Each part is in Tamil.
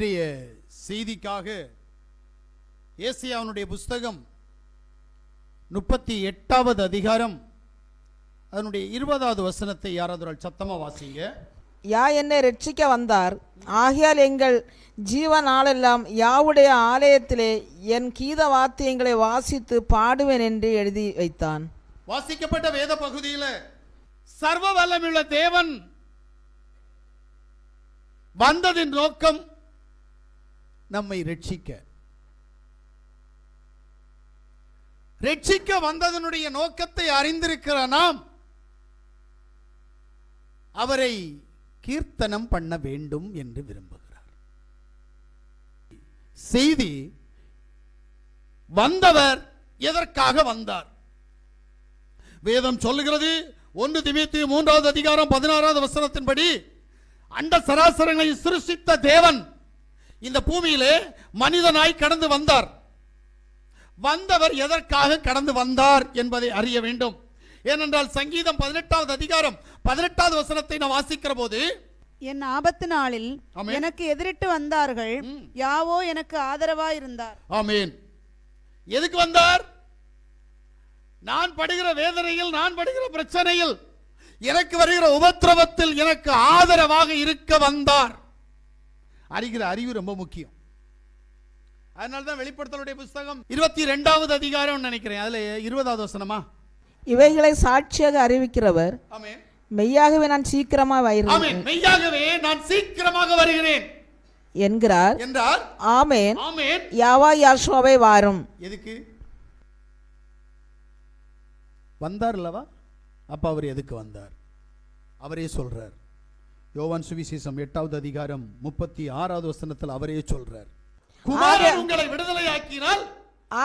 முன்பாக ஏசியாவுடைய புஸ்தகம் முப்பத்தி எட்டாவது அதிகாரம் அதனுடைய இருபதாவது வசனத்தை யாராவது ஒரு ஆள் சத்தமா வாசிங்க. யா என்னை ரட்சிக்க வந்தார். ஆகையால் எங்கள் ஜீவ நாளெல்லாம் யாவுடைய ஆலயத்திலே என் கீத வாத்தியங்களை வாசித்து பாடுவேன் என்று எழுதி வைத்தான். வாசிக்கப்பட்ட வேத பகுதியில சர்வ வல்லமையுள்ள தேவன் வந்ததின் நோக்கம் நம்மை ரட்சிக்க. ரட்சிக்க வந்ததனுடைய நோக்கத்தை அறிந்திருக்கிற நாம் அவரை கீர்த்தனம் பண்ண வேண்டும் என்று விரும்புகிறார். செய்தி வந்தவர் எதற்காக வந்தார்? வேதம் சொல்லுகிறது ஒன்று திமித்து மூன்றாவது அதிகாரம் பதினாறாவது வசனத்தின்படி அண்ட சராசரங்களை சிருஷித்த தேவன் இந்த பூமியிலே மனிதனாய் கடந்து வந்தார். வந்தவர் எதற்காக கடந்து வந்தார் என்பதை அறிய வேண்டும். ஏனென்றால் சங்கீதம் பதினெட்டாவது அதிகாரம் பதினெட்டாவது வசனத்தை நான் வாசிக்கிற போது என் ஆபத்து நாளில். எனக்கு எதிரிட்டு வந்தார்கள். யாவோ எனக்கு ஆதரவாய் இருந்தார் ஆமீன். எதுக்கு வந்தார்? நான் படுகிற வேதனையில் நான் படுகிற பிரச்சனையில் எனக்கு வருகிற உபத்திரவத்தில் எனக்கு ஆதரவாக இருக்க வந்தார். அறிகிற அறிவு ரொம்ப முக்கியம். அதனால தான் வெளிப்படுத்தலுடைய புஸ்தகம் இருபத்தி ரெண்டாவது அதிகாரம் நினைக்கிறேன். அதுல இருபதாவது வசனமா? இவைகளை சாட்சியாக அறிவிக்கிறவர் ஆமென். மெய்யாகவே நான் சீக்கிரமாக வருகிறேன். ஆமென். மெய்யாகவே நான் சீக்கிரமாக வருகிறேன். என்கிறார். என்றார். ஆமேன். ஆமென். யாவா யாஷுவாவை வாரும். எதுக்கு? வந்தார் அல்லவா? அப்ப அவர் எதுக்கு வந்தார்? அவரே சொல்றார். யோவான் சுவிசேஷம் எட்டாவது அதிகாரம் முப்பத்தி ஆறாவது வசனத்தில் அவரே சொல்றார். குமாரன் உங்களை விடுதலையாக்கினால்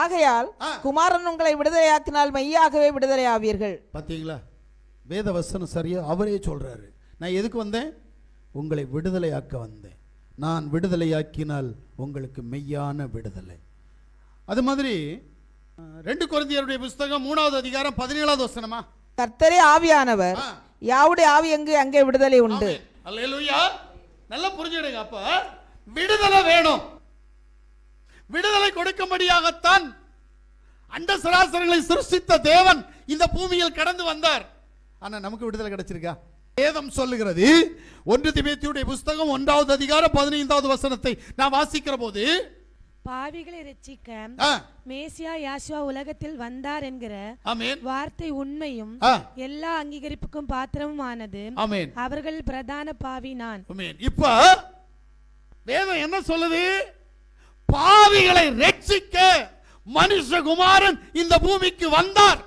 ஆகையால். குமாரன் உங்களை விடுதலையாக்கினால் மெய்யாகவே விடுதலை ஆவீர்கள் பாத்தீங்களா? வேத வசனம் சரியா அவரே சொல்றாரு. நான் எதுக்கு வந்தேன்? உங்களை விடுதலையாக்க வந்தேன். நான் விடுதலையாக்கினால் உங்களுக்கு மெய்யான விடுதலை. அது மாதிரி ரெண்டு குழந்தையருடைய புஸ்தகம் மூணாவது அதிகாரம் பதினேழாவது வசனமா? கர்த்தரே ஆவியானவர். யாவுடைய ஆவி எங்கு அங்கே விடுதலை உண்டு. ஆமென். நல்லா புரிஞ்சுடுங்க அப்ப. விடுதலை வேணும். விடுதலை கொடுக்கும்படியாகத்தான் அண்ட சராசரங்களை சிருஷ்டித்த தேவன் இந்த பூமியில் கடந்து வந்தார். ஆனா நமக்கு விடுதலை கிடைச்சிருக்கா? வேதம் சொல்லுகிறது. ஒன்று திபேத்தியுடைய புஸ்தகம் ஒன்றாவது அதிகாரம் பதினைந்தாவது வசனத்தை நான் வாசிக்கிற போது பாவிகளை ரட்சிக்க மேசியா யாசுவா உலகத்தில் வந்தார் என்கிற ஆமென். வார்த்தை உண்மையும் எல்லா அங்கீகரிப்புக்கும் பாத்திரமுமானது. ஆமென். அவர்கள் பிரதான பாவி நான். ஆமென். இப்ப வேதம் என்ன சொல்லுது? பாவிகளை ரட்சிக்க மனுஷகுமாரன் இந்த பூமிக்கு வந்தார்.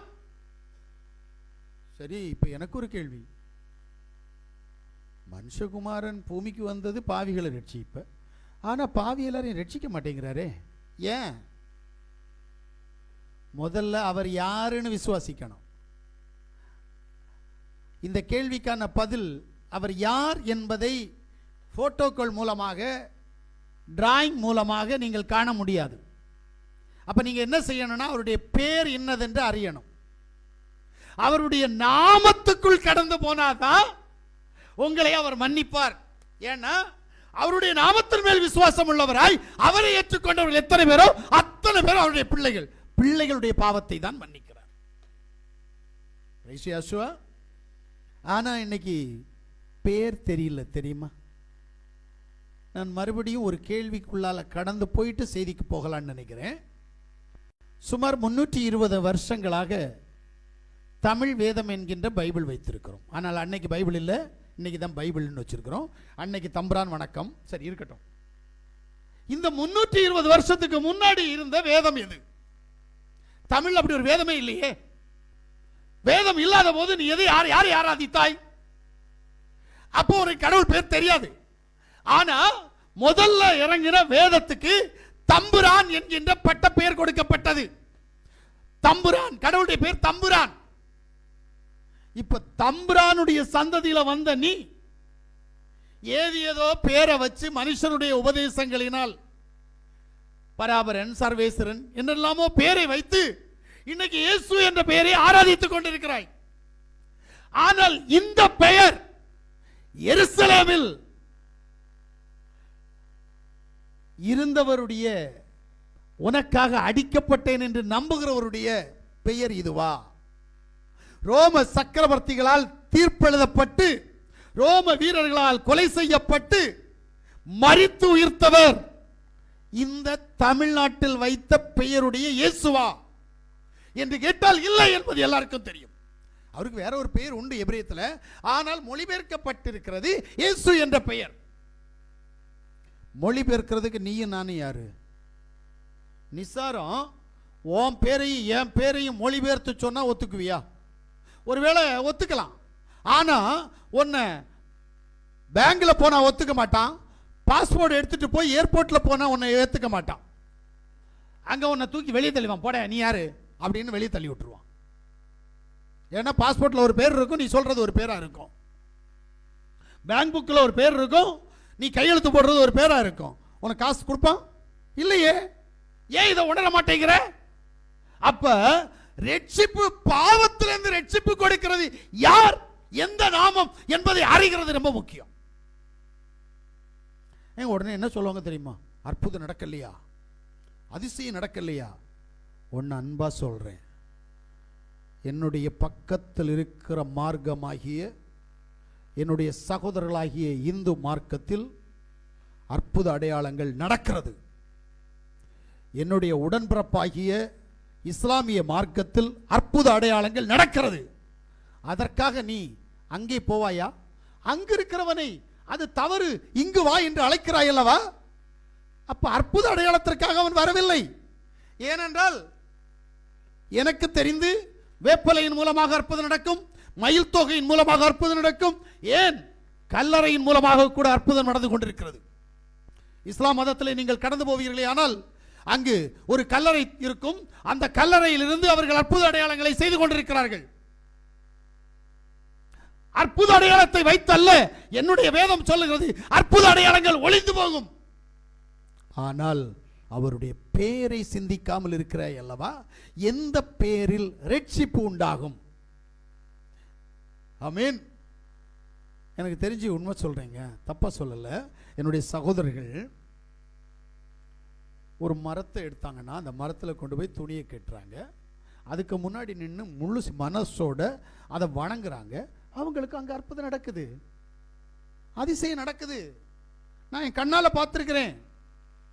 சரி இப்ப எனக்கு ஒரு கேள்வி. மனுஷகுமாரன் பூமிக்கு வந்தது பாவிகளை ரட்சிப்ப ஆனால் பாவி எல்லாரையும் ரட்சிக்க மாட்டேங்கிறாரே. ஏன்? முதல்ல அவர் யாருன்னு விசுவாசிக்கணும். இந்த கேள்விக்கான பதில் அவர் யார் என்பதை போட்டோக்கள் மூலமாக டிராயிங் மூலமாக நீங்கள் காண முடியாது. அப்போ நீங்கள் என்ன செய்யணும்னா அவருடைய பேர் என்னதென்று அறியணும். அவருடைய நாமத்துக்குள் கடந்து போனாதான் உங்களை அவர் மன்னிப்பார். ஏன்னா அவருடைய நாமத்தின் மேல் விசுவாசம் உள்ளவராய் அவரை ஏற்றுக்கொண்டவர்கள் எத்தனை பேரோ அத்தனை பேரும் அவருடைய பிள்ளைகள். பிள்ளைகளுடைய பாவத்தை தான் மன்னிக்கிறார். ஆனா இன்னைக்கு பேர் தெரியல தெரியுமா? நான் மறுபடியும் ஒரு கேள்விக்குள்ளால கடந்து போயிட்டு செய்திக்கு போகலான்னு நினைக்கிறேன். சுமார் முன்னூற்றி இருபது வருஷங்களாக தமிழ் வேதம் என்கின்ற பைபிள் வைத்திருக்கிறோம். ஆனால் அன்னைக்கு பைபிள் இல்லை. இன்னைக்கு தான் பைபிள்னு வச்சிருக்கிறோம். அன்னைக்கு தம்பரான் வணக்கம். சரி இருக்கட்டும். இந்த முன்னூற்றி இருபது வருஷத்துக்கு முன்னாடி இருந்த வேதம் எது? தமிழ் அப்படி ஒரு வேதமே இல்லையே. வேதம் இல்லாத போது நீ எது யார் யார் ஆராதித்தாய்? அப்போ ஒரு கடவுள் பேர் தெரியாது. ஆனா முதல்ல இறங்கின வேதத்துக்கு தம்புரான் என்கின்ற பட்ட பெயர் கொடுக்கப்பட்டது. தம்புரான் கடவுளுடைய பேர் தம்புரான். இப்ப தம்பிரானுடைய சந்ததியில வந்த நீ ஏது ஏதோ பேரை வச்சு மனுஷனுடைய உபதேசங்களினால் பராபரன் சர்வேஸ்வரன் என்றெல்லாமோ பேரை வைத்து இன்னைக்கு இயேசு என்ற பெயரை ஆராதித்துக் கொண்டிருக்கிறாய். ஆனால் இந்த பெயர் எருசலேமில் இருந்தவருடைய உனக்காக அடிக்கப்பட்டேன் என்று நம்புகிறவருடைய பெயர் இதுவா? ரோம சக்கரவர்த்திகளால் தீர்ப்பெழுதப்பட்டு ரோம வீரர்களால் கொலை செய்யப்பட்டு மறித்து உயிர்த்தவர். இந்த தமிழ்நாட்டில் வைத்த பெயருடைய இயேசுவா. என்று கேட்டால் இல்லை என்பது எல்லாருக்கும் தெரியும். அவருக்கு வேற ஒரு பெயர் உண்டு எபிரியத்தில். ஆனால் மொழிபெயர்க்கப்பட்டிருக்கிறது இயேசு என்ற பெயர். மொழிபெயர்க்கிறதுக்கு நீயும் நானும் யாரு? நிசாரம் உன் பேரையும் என் பேரையும் மொழிபெயர்த்து சொன்னா ஒத்துக்குவியா? ஒருவேளை ஒத்துக்கலாம். ஆனால் உன்னை பேங்கில் போனால் ஒத்துக்க மாட்டான் பாஸ்போர்ட் எடுத்துகிட்டு போய் ஏர்போர்ட்டில் போனால் உன்னை ஏற்றுக்க மாட்டான். அங்கே உன்னை தூக்கி வெளியே தள்ளிவான் போட நீ யாரு? அப்படின்னு வெளியே தள்ளி விட்டுருவான். ஏன்னா பாஸ்போர்ட்டில் ஒரு பேர் இருக்கும் நீ சொல்கிறது ஒரு பேராக இருக்கும். பேங்க் புக்கில் ஒரு பேர் இருக்கும் நீ கையெழுத்து போடுறது ஒரு பேராக இருக்கும். உனக்கு காசு கொடுப்பான்? இல்லையே. ஏன் இதை உணர மாட்டேங்கிற? அப்போ ரட்சிப்பு பாவத்திலிருந்து ரட்சிப்பு கொடுக்கிறது யார்? எந்த நாமம் என்பதை அறிகிறது ரொம்ப முக்கியம். ஏன் உடனே என்ன சொல்லுவாங்க தெரியுமா? அற்புதம் நடக்கலையா? அதிசயம் நடக்கலையா? ஒன்று அன்பா சொல்றேன். என்னுடைய பக்கத்தில் இருக்கிற மார்க்கமாகிய என்னுடைய சகோதரர்களாகிய இந்து மார்க்கத்தில் அற்புத அடையாளங்கள் நடக்கிறது. என்னுடைய உடன்பிறப்பாகிய இஸ்லாமிய மார்க்கத்தில் அற்புத அடையாளங்கள் நடக்கிறது. அதற்காக நீ அங்கே போவாயா? அங்கு இருக்கிறவனை அது தவறு இங்கு வா என்று அழைக்கிறாய் அல்லவா? அப்ப அற்புத அடையாளத்திற்காக அவன் வரவில்லை. ஏனென்றால் எனக்கு தெரிந்து வேப்பலையின் மூலமாக அற்புதம் நடக்கும் மயில் தொகையின் மூலமாக அற்புதம் நடக்கும் ஏன் கல்லறையின் மூலமாக கூட அற்புதம் நடந்து கொண்டிருக்கிறது. இஸ்லாம் மதத்தில் நீங்கள் கடந்து போவீர்களே ஆனால் அங்கு ஒரு கல்லறை இருக்கும். அந்த கல்லறையிலிருந்து அவர்கள் அற்புத அடையாளங்களை செய்து கொண்டிருக்கிறார்கள். அற்புத அடையாளத்தை வைத்தல்ல. என்னுடைய வேதம் சொல்லுகிறது அற்புத அடையாளங்கள் ஒளிந்து போகும். ஆனால் அவருடைய பேரை சிந்திக்காமல் இருக்கிறாய் அல்லவா? எந்த பேரில் ரட்சிப்பு உண்டாகும்? ஆமீன். எனக்கு தெரிஞ்சு உண்மை சொல்றேங்க. தப்பா சொல்லல. என்னுடைய சகோதரர்கள் ஒரு மரத்தை எடுத்தாங்கன்னா அந்த மரத்தில் கொண்டு போய் துணியை கட்டுறாங்க. அதுக்கு முன்னாடி நின்று முழு மனசோட அதை வணங்குறாங்க. அவங்களுக்கு அங்கே அற்புதம் நடக்குது. அதிசயம் நடக்குது. நான் என் கண்ணால் பார்த்துருக்கிறேன்.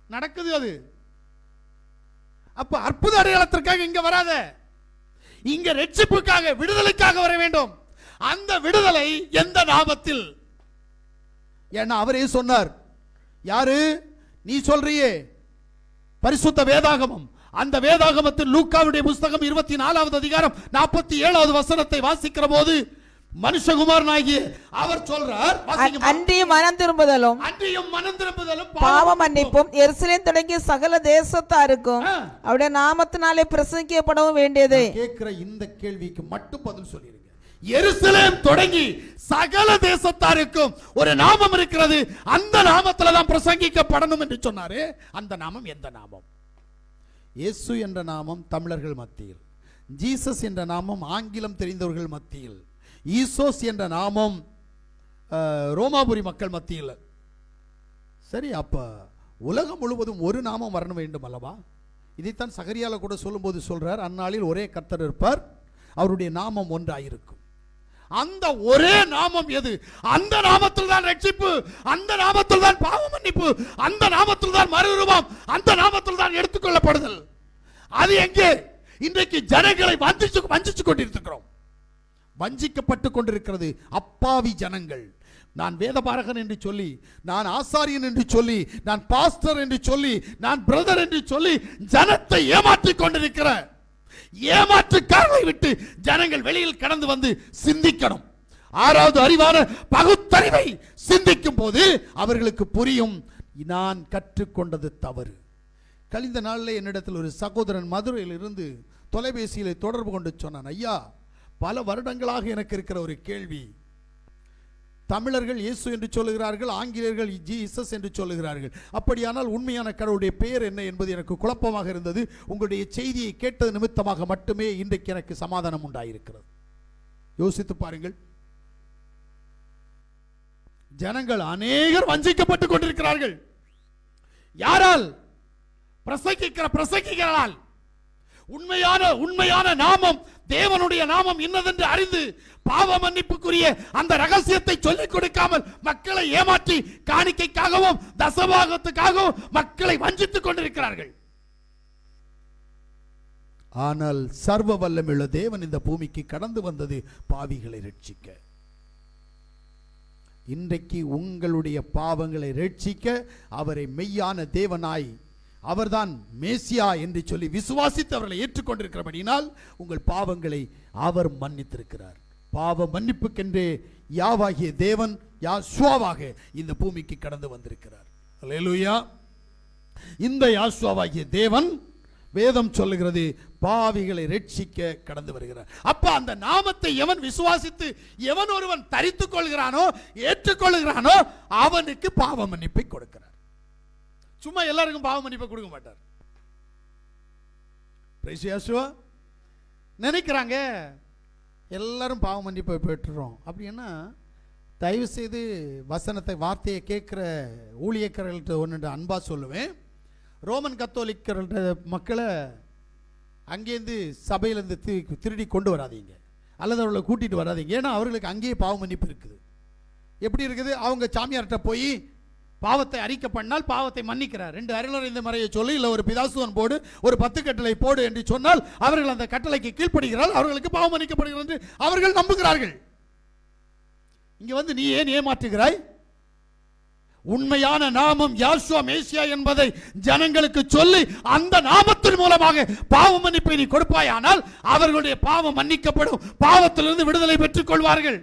நடக்குது அது. அப்போ அற்புத அடையாளத்திற்காக இங்கே வராத. இங்க ரட்சிப்புக்காக விடுதலைக்காக வர வேண்டும். அந்த விடுதலை எந்த நாமத்தில் ஏன்னா அவரே சொன்னார். யாரு? நீ சொல்றியே. பரிசுத்த வேதாகமம் அந்த வேதாகமத்தில் லூக்காவுடைய புஸ்தகம் இருபத்தி நாலாவது அதிகாரம் நாற்பத்தி ஏழாவது வசனத்தை வாசிக்கிற போது மனுஷகுமாரனாகிய அவர் சொல்றார். அன்றியும் மனம் திரும்புதலும் அன்றியும் மனம் திரும்புதலும் பாவ மன்னிப்பும் எருசலேம் தொடங்கிய சகல தேசத்தாருக்கும். அவருடைய நாமத்தினாலே பிரசங்கிக்கப்படவும் வேண்டியது கேட்கிற இந்த கேள்விக்கு மட்டும் பதில் சொல்லிருங்க எருசலேம் தொடங்கி சகல தேசத்தாருக்கும் ஒரு நாமம் இருக்கிறது. அந்த நாமத்துல தான் பிரசங்கிக்கப்படணும் என்று சொன்னாரு. அந்த நாமம் எந்த நாமம்? இயேசு என்ற நாமம் தமிழர்கள் மத்தியில். ஜீசஸ் என்ற நாமம் ஆங்கிலம் தெரிந்தவர்கள் மத்தியில். ஈசோஸ் என்ற நாமம் ரோமாபுரி மக்கள் மத்தியில். சரி அப்ப உலகம் முழுவதும் ஒரு நாமம் வரணும் வேண்டும் அல்லவா? இதைத்தான் சகரியால கூட சொல்லும்போது சொல்றார் அந்நாளில் ஒரே கர்த்தர் இருப்பார். அவருடைய நாமம் ஒன்றாயிருக்கும். அந்த ஒரே நாமம் எது? அந்த நாமத்தில் தான் ரட்சிப்பு அந்த நாமத்தில் தான் பாவ மன்னிப்பு அந்த நாமத்தில் தான் மறுரூபம் அந்த நாமத்தில் தான் எடுத்துக்கொள்ளப்படுதல். அது எங்கே? இன்றைக்கு ஜனங்களை வஞ்சிச்சு வஞ்சிச்சு கொண்டிருக்கிறோம். வஞ்சிக்கப்பட்டு கொண்டிருக்கிறது அப்பாவி ஜனங்கள். நான் வேதபாரகன் என்று சொல்லி நான் ஆசாரியன் என்று சொல்லி நான் பாஸ்டர் என்று சொல்லி நான் பிரதர் என்று சொல்லி ஜனத்தை ஏமாற்றி கொண்டிருக்கிறேன் ஏமாற்றுக்காரனை விட்டு ஜனங்கள் வெளியில் கடந்து வந்து சிந்திக்கணும். ஆறாவது அறிவான பகுத்தறிவை சிந்திக்கும் போது அவர்களுக்கு புரியும் நான் கற்றுக்கொண்டது தவறு. கழிந்த நாளில் என்னிடத்தில் ஒரு சகோதரன் மதுரையில் இருந்து தொலைபேசியில் தொடர்பு கொண்டு சொன்னான் ஐயா பல வருடங்களாக எனக்கு இருக்கிற ஒரு கேள்வி. தமிழர்கள் இயேசு என்று சொல்லுகிறார்கள் ஆங்கிலேயர்கள் ஜீசஸ் என்று சொல்லுகிறார்கள். அப்படியானால் உண்மையான கடவுளுடைய பெயர் என்ன என்பது எனக்கு குழப்பமாக இருந்தது. உங்களுடைய செய்தியை கேட்டது நிமித்தமாக மட்டுமே இன்றைக்கு எனக்கு சமாதானம் உண்டாயிருக்கிறது. யோசித்து பாருங்கள். ஜனங்கள் அநேகர் வஞ்சிக்கப்பட்டுக் கொண்டிருக்கிறார்கள். யாரால்? பிரசங்கிக்கிற பிரசங்கிகளால் உண்மையான உண்மையான நாமம் தேவனுடைய நாமம் இன்னதென்று அறிந்து பாவ மன்னிப்புக்குரிய அந்த ரகசியத்தை சொல்லிக் கொடுக்காமல் மக்களை ஏமாற்றி காணிக்கைக்காகவும் தசபாகத்துக்காகவும் மக்களை வஞ்சித்துக் கொண்டிருக்கிறார்கள். ஆனால் சர்வ வல்லமுள்ள தேவன் இந்த பூமிக்கு கடந்து வந்தது பாவிகளை ரட்சிக்க. இன்றைக்கு உங்களுடைய பாவங்களை ரட்சிக்க அவரை மெய்யான தேவனாய் அவர்தான் மேசியா என்று சொல்லி விசுவாசித்து அவர்களை ஏற்றுக்கொண்டிருக்கிறபடியினால் உங்கள் பாவங்களை அவர் மன்னித்திருக்கிறார். பாவ மன்னிப்புக்கென்றே யாவாகிய தேவன் யாஸ்வாவாக இந்த பூமிக்கு கடந்து வந்திருக்கிறார். அல்லேலூயா இந்த யாசுவாவாகிய தேவன் வேதம் சொல்லுகிறது பாவிகளை ரட்சிக்க கடந்து வருகிறார். அப்ப அந்த நாமத்தை எவன் விசுவாசித்து எவன் ஒருவன் தரித்துக் கொள்கிறானோ ஏற்றுக்கொள்கிறானோ அவனுக்கு பாவ மன்னிப்பை கொடுக்கிறார். சும்மா எல்லாருக்கும் பாவ மன்னிப்பை கொடுக்க மாட்டார். நினைக்கிறாங்க எல்லாரும் பாவ மன்னிப்பை பெற்றுறோம். அப்படின்னா தயவு செய்து வசனத்தை வார்த்தையை கேட்குற ஊழியக்காரர்கள்ட்ட ஒன்று அன்பாக சொல்லுவேன். ரோமன் கத்தோலிக்கர்கள்ட்ட மக்களை அங்கேருந்து சபையிலேருந்து தி- திருடி கொண்டு வராதீங்க. அல்லது அவர்களை கூட்டிகிட்டு வராதீங்க. ஏன்னா அவர்களுக்கு அங்கேயே பாவ மன்னிப்பு இருக்குது. எப்படி இருக்குது? அவங்க சாமியார்கிட்ட போய் பாவத்தை அறிக்கை பண்ணால் பாவத்தை மன்னிக்கிறார். ரெண்டு அருளறிந்த முறையை சொல்லி இல்லை ஒரு பிதாசுவன் போடு ஒரு பத்து கட்டளை போடு என்று சொன்னால் அவர்கள் அந்த கட்டளைக்கு கீழ்ப்படுகிறார் அவர்களுக்கு பாவம் மன்னிக்கப்படுகிறது என்று அவர்கள் நம்புகிறார்கள். இங்கே வந்து நீ ஏன் ஏமாற்றுகிறாய்? உண்மையான நாமம் யாசுவா மேசியா என்பதை ஜனங்களுக்கு சொல்லி அந்த நாமத்தின் மூலமாக பாவ மன்னிப்பை நீ கொடுப்பாயானால் அவர்களுடைய பாவம் மன்னிக்கப்படும். பாவத்திலிருந்து விடுதலை பெற்றுக் கொள்வார்கள்.